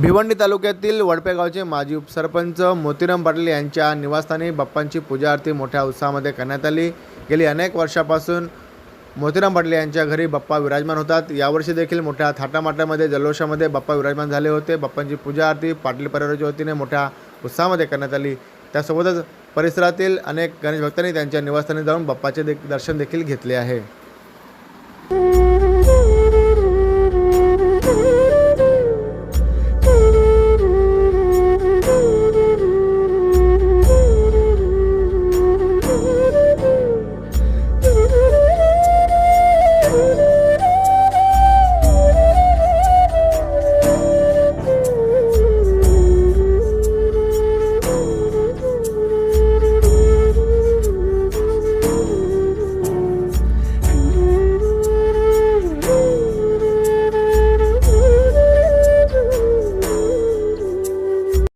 भिवंडी तालुक्यातील वडपे गावचे माजी उपसरपंच मोतीराम पाटील यांच्या निवासस्थानी बाप्पांची पूजा आरती मोठ्या उत्साहामध्ये करण्यात आली. गेली अनेक वर्षापासून मोतीराम पाटील यांच्या घरी बाप्पा विराजमान होतात. यावर्षी देखील मोठ्या थाटामाटामध्ये जल्लोषामध्ये बाप्पा विराजमान झाले होते. बाप्पांची पूजा आरती पाटील परिवाराच्या वतीने मोठ्या उत्साहामध्ये करण्यात आली. त्यासोबतच परिसरातील अनेक गणेश भक्तांनी त्यांच्या निवासस्थानी जाऊन बाप्पाचे दे दर्शन देखील घेतले आहे.